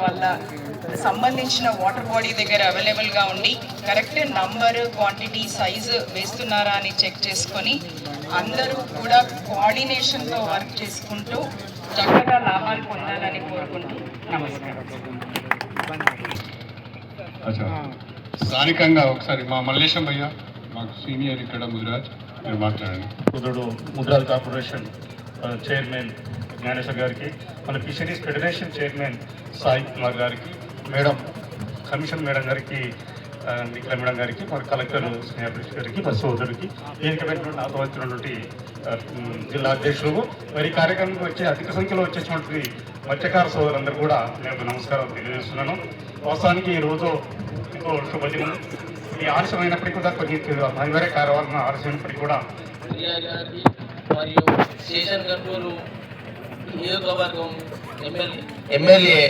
వాళ్ళ సంబంధించిన water body దగ్గర అవైలబుల్గా ఉండి కరెక్ట్ నంబర్ క్వాంటిటీ సైజు వేస్తున్నారా అని చెక్ చేసుకొని అందరూ కూడా కోఆర్డినేషన్తో వర్క్ చేసుకుంటూ చక్కగా లాభాలు పొందాలని కోరుకుంటూ నమస్కారం. అచ్చా. స్థానికంగా ఒకసారి మా మల్లేశం భయ్య మాకు సీనియర్ ఇక్కడ ముదిరాజ్ మీరు మాట్లాడండి. కుదురుడు ముద్రాజ్ కార్పొరేషన్ చైర్మన్ జ్ఞానేశ్వర్ గారికి మన fisheries federation chairman Sai Kumar గారికి మేడం కమిషన్ మేడం గారికి నిఖిల మేడం గారికి మన కలెక్టర్ స్నేహప్రష్ గారికి మా సోదరుడికి వేదిక పెట్టినటువంటి నాతో వచ్చినటువంటి జిల్లా అధ్యక్షులు మరి కార్యక్రమం వచ్చే అధిక సంఖ్యలో వచ్చేటువంటి మత్స్యకార సోదరులందరూ కూడా నేను నమస్కారం తెలియజేస్తున్నాను. వాస్తవానికి ఈ రోజు ఎంతో శుభదినం. ఈ ఆలస్యమైనప్పటికీ కూడా కొన్ని అనివార్య కార్యక్రమం ఆలస్యమైనప్పటికీ కూడా మరియు స్టేషన్ కంట్రోల్ నియోజకవర్గం ఎమ్మెల్యే. ఎమ్మెల్యే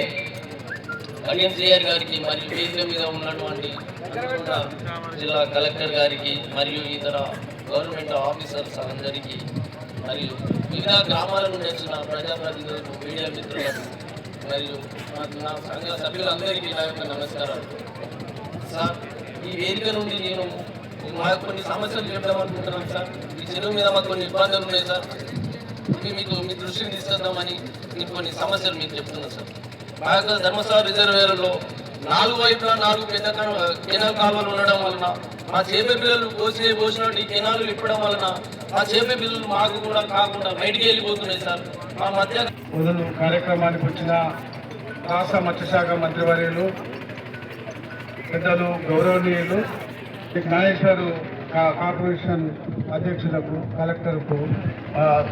కళ్యాణ్ శ్రీయర్ గారికి మరియు వేదిక మీద ఉన్నటువంటి జిల్లా కలెక్టర్ గారికి మరియు ఇతర గవర్నమెంట్ ఆఫీసర్స్ అందరికీ మరియు వివిధ గ్రామాల నుండి వచ్చిన ప్రజాప్రతినిధులకు మీడియా మిత్రులకు మరియు నా సంఘ సభ్యులందరికీ నా యొక్క నమస్కారాలు. సార్ ఈ వేదిక నుండి నేను మాకు కొన్ని సమస్యలు చెప్దామనుకుంటున్నాను సార్. ఈ చెరువు మీద మాకు కొన్ని ఇబ్బందులు ఉన్నాయి సార్. మీకు మీ దృష్టికి తీసుకొద్దామని నేను కొన్ని సమస్యలు మీకు చెప్తున్నాను సార్. భారత యొక్క ధర్మస్థల రిజర్వేయర్లో నాలుగు వైపులా నాలుగు పెద్ద కెనాల్ కాలువలు ఉండడం వలన మా చేప పిల్లలు కోసే పోసినట్టు ఈ కెనాలు ఇప్పడం వలన మా చేప పిల్లలు మాకు కూడా కాకుండా బయటికి వెళ్ళిపోతున్నాయి సార్. మా మధ్య మొదలు కార్యక్రమానికి వచ్చిన రాష్ట్ర మత్స్యశాఖ మంత్రివర్యులు పెద్దలు గౌరవనీయులు నాగేశ్వరు కార్పొరేషన్ అధ్యక్షులకు కలెక్టర్కు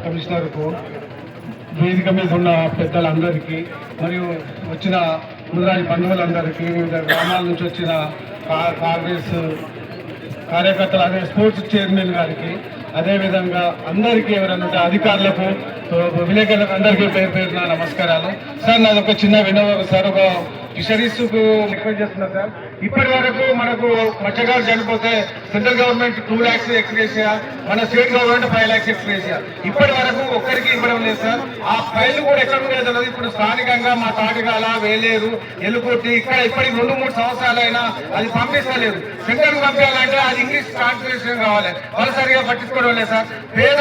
కమిషనర్కు వేదిక మీద ఉన్న పెద్దలందరికీ మరియు వచ్చిన ముద్రాజి బంధువులందరికీ వివిధ గ్రామాల నుంచి వచ్చిన కా- కాంగ్రెస్ కార్యకర్తలు అదే స్పోర్ట్స్ చైర్మన్ గారికి అదేవిధంగా అందరికీ ఎవరైనా ఉంటే అధికారులకు విలేకరులకు అందరికీ పేరు పేరున నమస్కారాలు. సార్ నాది ఒక చిన్న వినోదం సార్ ఒక ఫిషరీస్ రిక్వెస్ట్ చేస్తున్నా సార్. ఇప్పటి వరకు మనకు మత్స్యకారు చనిపోతే central government two lakhs ex gratia మన state government five lakhs ex gratia ఇప్పటి వరకు ఒక్కరికి ఇవ్వడం లేదు సార్. ఆ ఫైల్ కూడా ఎక్కడ ఉండేది తెలియదు. ఇప్పుడు స్థానికంగా మా తాటిగాల వేలేరు ఎల్లుకొట్టి ఇక్కడ ఇప్పటికి రెండు మూడు సంవత్సరాలైనా అది పంపిస్తలేదు. సెంట్రల్ పంపించాలంటే అది ఇంగ్లీష్ ట్రాన్స్లేషన్ కావాలి. వాళ్ళు సరిగా పట్టించుకోవడం లేదు సార్. పేద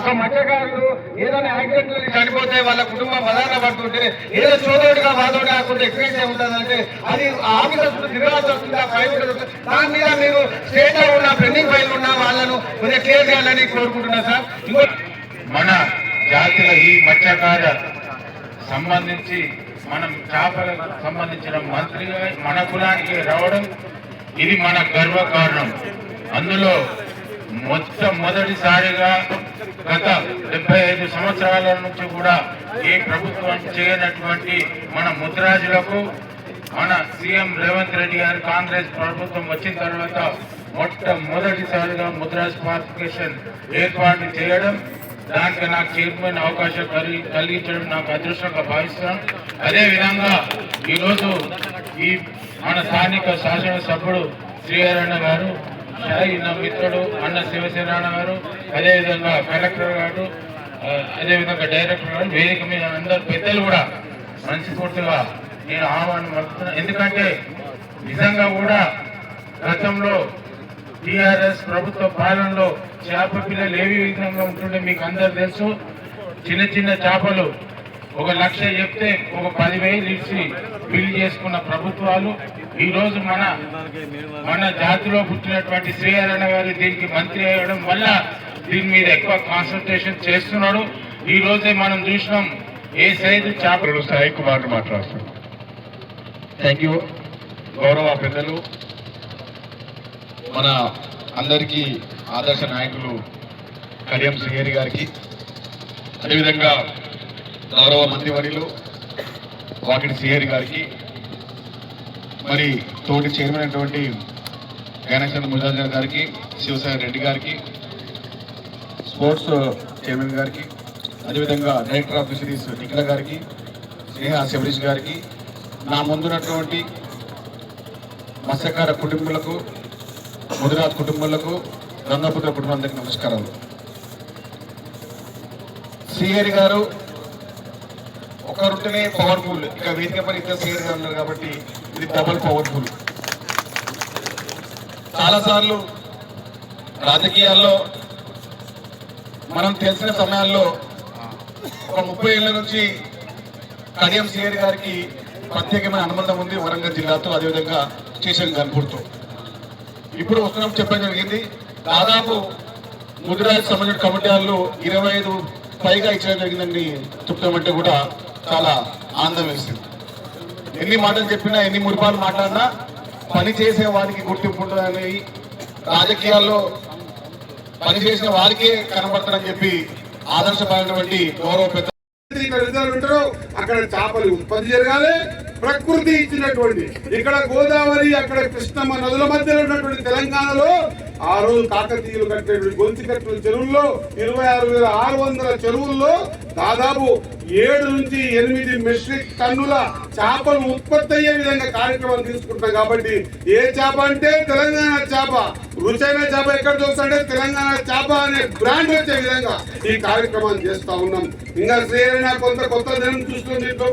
ఒక మత్స్యకారులు ఏదైనా యాక్సిడెంట్ చనిపోతే వాళ్ళ కుటుంబం బదాన పడుతుంటే ఏదో చోదోడిగా వాదోడి కాకుండా ఎక్స్పీరియన్స్ ఉంటుందంటే అది ఆఫీసర్ తిరగాల్సి వస్తుంది ఆ ఫైల్ కూడా దాని మీద మీరు స్టేట్లో ఉన్న పెండింగ్ ఫైల్ ఉన్న వాళ్ళను కొంచెం క్లియర్ చేయాలని కోరుకుంటున్నా సార్. మన జాతుల ఈ మత్స్యకార సంబంధించి మనం చేపలకు సంబంధించిన మంత్రిగా మన కులానికి రావడం ఇది మన గర్వకారణం. అందులో మొట్టమొదటిసారిగా గత డెబ్బై ఐదు సంవత్సరాల నుంచి కూడా ఏ ప్రభుత్వం చేయనటువంటి మన ముద్రాజులకు మన సీఎం రేవంత్ రెడ్డి గారు కాంగ్రెస్ ప్రభుత్వం వచ్చిన తర్వాత మొట్టమొదటిసారిగా ముద్రాజ్ పార్టిఫికేషన్ ఏర్పాటు చేయడం దానికి నాకు చైర్మన్ అవకాశం కలిగి కలిగించడం నాకు అదృష్టంగా భావిస్తున్నాను అదేవిధంగా ఈరోజు ఈ మన స్థానిక శాసనసభ్యుడు శ్రీహరణ గారు అలాగే నా మిత్రుడు అన్న శివసేనారాయణ గారు అదేవిధంగా కలెక్టర్ గారు అదేవిధంగా డైరెక్టర్ గారు వేదిక మీద అందరు పెద్దలు కూడా మనస్ఫూర్తిగా నేను ఆహ్వానం పలుకుతున్నాను ఎందుకంటే నిజంగా కూడా గతంలో టీఆర్ఎస్ ప్రభుత్వ పాలనలో చేప పిల్లలు ఏ విధంగా ఉంటుండే మీకు అందరు తెలుసు. చిన్న చిన్న చేపలు ఒక లక్ష చెప్తే ఒక పదివేలు ఇచ్చి బిల్ చేసుకున్న ప్రభుత్వాలు ఈ రోజు మన మన జాతిలో పుట్టినటువంటి శ్రీహరణ గారు దీనికి మంత్రి అయ్యడం వల్ల దీని మీద ఎక్కువ కాన్సన్ట్రేషన్ చేస్తున్నాడు. ఈ రోజే మనం చూసినాం ఏ సైజు చేపలు సాయి కుమార్ మాట్లాడుతున్నారు థ్యాంక్ యూ గౌరవ పెద్దలు మన అందరికీ ఆదర్శ నాయకులు కడియం శ్రీహరి గారికి అదేవిధంగా గౌరవ మంత్రివర్యులు వాకిడి శ్రీహరి గారికి మరి తోటి చైర్మన్ అయినటువంటి గణేశ్వర ముజాజర్ గారికి శివసాయి రెడ్డి గారికి స్పోర్ట్స్ చైర్మన్ గారికి అదేవిధంగా డైరెక్టర్ ఆఫ్ ఫిషరీస్ నిఖిల గారికి స్నేహ శబరీష్ గారికి నా ముందున్నటువంటి మత్స్యకార కుటుంబాలకు ముదిరాజ్ కుటుంబాలకు గంగాపుత్ర కుటుంబానికి నమస్కారాలు. శ్రీహరి గారు ఒకరుంటేనే పవర్ఫుల్ ఇక వేదిక పని ఇద్దరు సిఆర్ గారు ఉన్నారు కాబట్టి ఇది డబల్ పవర్ఫుల్ చాలాసార్లు రాజకీయాల్లో మనం తెలిసిన సమయాల్లో ఒక ముప్పై ఏళ్ళ నుంచి కడియం సిఆర్ గారికి ప్రత్యేకమైన అనుబంధం ఉంది వరంగల్ జిల్లాతో అదేవిధంగా స్టేషన్ గన్పూర్తో ఇప్పుడు వస్తున్నాం చెప్పడం జరిగింది. దాదాపు ముదిరాజ్ సంబంధించిన కమిటీ వాళ్ళు ఇరవై ఐదు పైగా ఇచ్చడం జరిగిందని చెప్తామంటే కూడా చాలా ఆనందం వేసింది. ఎన్ని మాటలు చెప్పినా ఎన్ని మురిపాలు మాట్లాడినా పని చేసే వారికి గుర్తింపు ఉంటుందని రాజకీయాల్లో పని చేసిన వారికే కనబడతారని చెప్పి ఆదర్శపడినటువంటి గౌరవ పెద్ద ఇక్కడ అక్కడ చేపలు ఉత్పత్తి జరగాలి. ప్రకృతి ఇచ్చినటువంటి ఇక్కడ గోదావరి అక్కడ కృష్ణమ్మ నదుల మధ్యలో ఉన్నటువంటి తెలంగాణలో ఆ రోజు కాకతీయులు కట్టేటువంటి గొంతు కట్టిన చెరువుల్లో ఇరవై ఆరు వేల ఆరు వందల చెరువుల్లో దాదాపు ఏడు నుంచి ఎనిమిది మెట్రిక్ టన్నుల చేపలు ఉత్పత్తి అయ్యే విధంగా కార్యక్రమం తీసుకుంటున్నాం కాబట్టి ఏ చేప అంటే తెలంగాణ చేప. రుచైన చేప ఎక్కడ చూస్తుంటే తెలంగాణ చేప అనే బ్రాండ్ వచ్చే విధంగా ఈ కార్యక్రమాన్ని చేస్తా ఉన్నాం. ఇంకా శ్రేణ కొంత కొత్త జనం చూస్తుంది దీంట్లో.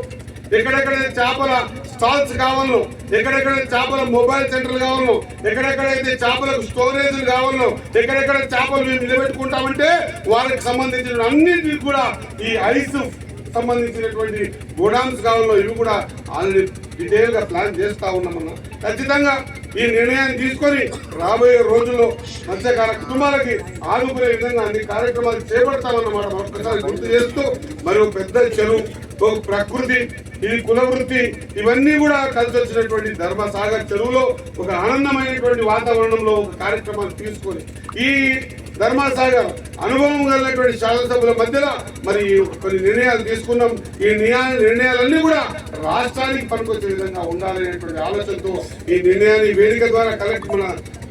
ఎక్కడెక్కడ చేపల స్టాల్స్ కావాలను ఎక్కడెక్కడ చేపల మొబైల్ సెంటర్లు కావాలో ఎక్కడెక్కడైతే చేపలకు స్టోరేజ్ కావాలో ఎక్కడెక్కడ చేపలు మేము నిలబెట్టుకుంటామంటే వారికి సంబంధించిన అన్నింటికి కూడా ఈ ఐస్ సంబంధించినటువంటి గోడౌన్స్ కావాలో ఇవి కూడా ఆల్రెడీ డీటెయిల్గా ప్లాన్ చేస్తా ఉన్నాం మనం ఖచ్చితంగా ఈ నిర్ణయాన్ని తీసుకొని రాబోయే రోజుల్లో మత్స్యకార కుటుంబాలకి ఆదుకునే విధంగా అన్ని కార్యక్రమాలు చేపడతామన్నమాట మరొకసారి గుర్తు చేస్తూ మరియు పెద్ద చెరువు ప్రకృతి ఇది కుల వృత్తి ఇవన్నీ కూడా కలిసి వచ్చినటువంటి ధర్మసాగర్ చెరువులో ఒక ఆనందమైనటువంటి వాతావరణంలో ఒక కార్యక్రమాలు తీసుకొని ఈ ధర్మసాగర్ అనుభవం కలిగినటువంటి శాసనసభ్యుల మధ్యలో మరి కొన్ని నిర్ణయాలు తీసుకున్నాం. ఈ నిర్ణయాలన్నీ కూడా రాష్ట్రానికి పనికొచ్చే విధంగా ఉండాలనేటువంటి ఆలోచనతో ఈ నిర్ణయాన్ని వేదిక ద్వారా కలెక్ట్ మన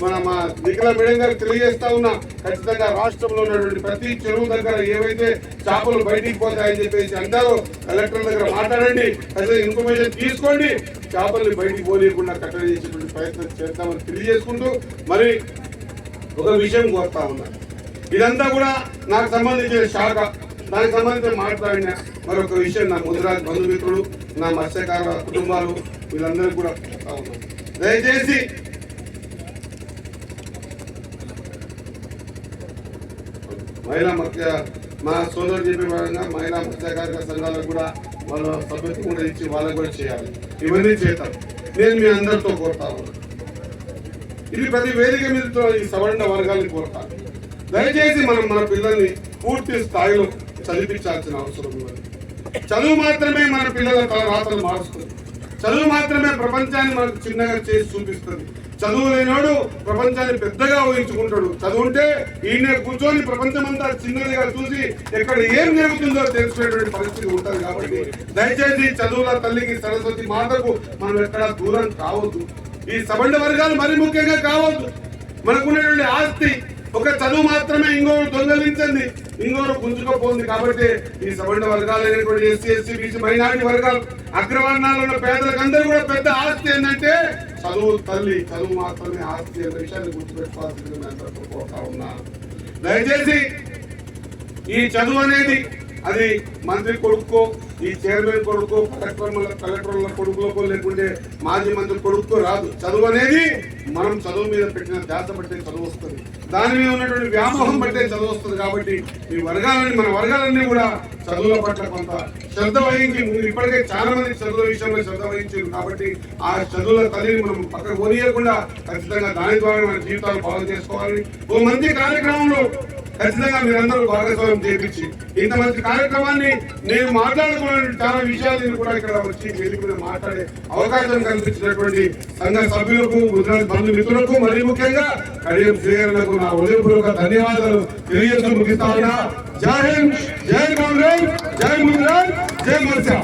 మన మా నిఖిల మేడం గారు తెలియజేస్తా ఉన్నా. ఖచ్చితంగా రాష్ట్రంలో ఉన్నటువంటి ప్రతి చెరువు దగ్గర ఏవైతే చేపలు బయటికి పోతాయని చెప్పేసి అంటారో కలెక్టర్ దగ్గర మాట్లాడండి. ఖచ్చితంగా ఇన్ఫర్మేషన్ తీసుకోండి. చేపల్ని బయటికి పోనీయకుండా కట్టడి చేసేటువంటి ప్రయత్నం చేద్దామని తెలియజేసుకుంటూ మరి ఒక విషయం కోరుతా ఉన్నా. ఇదంతా కూడా నాకు సంబంధించిన శాఖ దానికి సంబంధించి మాట్లాడిన మరొక విషయం నా ముదిరాజ్ బంధుమిత్రులు నా మత్స్యకార కుటుంబాలు వీళ్ళందరూ కూడా కోరుతా ఉన్నాను దయచేసి మహిళా మత్స్య మా సోదరు చెప్పే విధంగా మహిళా మత్స్యకారిక సంఘాలకు కూడా వాళ్ళ సభ్యత్వం కూడా ఇచ్చి వాళ్ళకు కూడా చేయాలి. ఇవన్నీ చేస్తాం నేను మీ అందరితో కోరుతా ఉన్నాను ఇది ప్రతి వేదిక మీద ఈ సవర్ణ వర్గాన్ని కోరుతాను. దయచేసి మనం మన పిల్లల్ని పూర్తి స్థాయిలో చదివించాల్సిన అవసరం ఉన్నది. చదువు మాత్రమే మన పిల్లల తల రాతలు మారుస్తుంది. చదువు మాత్రమే ప్రపంచాన్ని మనకు చిన్నగా చేసి చూపిస్తుంది. చదువు లేనివాడు ప్రపంచాన్ని పెద్దగా ఊహించుకుంటాడు. చదువు ఉంటే ఈయన కూర్చొని ప్రపంచమంతా చిన్నదిగా చూసి ఎక్కడ ఏం జరుగుతుందో తెలుసుకునేటువంటి పరిస్థితి ఉంటుంది కాబట్టి దయచేసి చదువుల తల్లికి సరస్వతి మాతకు మనం ఎక్కడ దూరం కావద్దు. ఈ సబండ వర్గాలు మరి ముఖ్యంగా కావద్దు. మనకున్నటువంటి ఆస్తి ఒక చదువు మాత్రమే ఇంకోరు దొంగలించింది ఇంకోరు గుంజుకపోతుంది కాబట్టి ఈ సబండ వర్గాలు అనేటువంటి ఎస్సీ ఎస్సీ బీసీ మైనారిటీ వర్గాలు అగ్రవర్ణాలు ఉన్న పేదలకు అందరూ కూడా పెద్ద ఆస్తి ఏంటంటే చదువు తల్లి చదువు మాత్రమే ఆస్తి అనే విషయాన్ని గుర్తుపెట్టుకోవాల్సింది నేను దయచేసి ఈ చదువు అనేది అది మంత్రి కొడుకు ఈ చైర్మన్ కొడుకో కలెక్టర్ కలెక్టర్ల కొడుకులకు లేకుంటే మాజీ మంత్రి కొడుకు రాదు. చదువు అనేది మనం చదువు మీద పెట్టిన ధ్యాస బట్టే చదువు వస్తుంది. దాని మీద ఉన్నటువంటి వ్యామోహం బట్టే చదువు వస్తుంది కాబట్టి ఈ వర్గాలని మన వర్గాలన్నీ కూడా చదువుల పట్ల కొంత శ్రద్ధ వహించి ముందు ఇప్పటికే చాలా మంది చదువుల విషయంలో శ్రద్ధ వహించారు కాబట్టి ఆ చదువుల తల్లిని మనం పక్కన పోనీయకుండా ఖచ్చితంగా దాని ద్వారా మన జీవితాలు బాగు చేసుకోవాలని ఓ మంచి కార్యక్రమంలో ఖచ్చితంగా మీరందరూ భాగస్వామ్యం చేపించి ఇంత మంచి కార్యక్రమాన్ని నేను మాట్లాడుకున్న చాలా విషయాలు కూడా ఇక్కడ వచ్చి వేదిక మాట్లాడే అవకాశం కల్పించినటువంటి సంఘ సభ్యులకు గుజరాత్ బంధు మిత్రులకు మరియు ముఖ్యంగా కడియం శ్రీగారులకు నా ఉదయపూర్వక ధన్యవాదాలు తెలియజేస్తూ ముగిస్తా ఉన్నా. జై హింద్ జై కాంగ్రెస్ జై గుజరాత్ జై మత్స్య.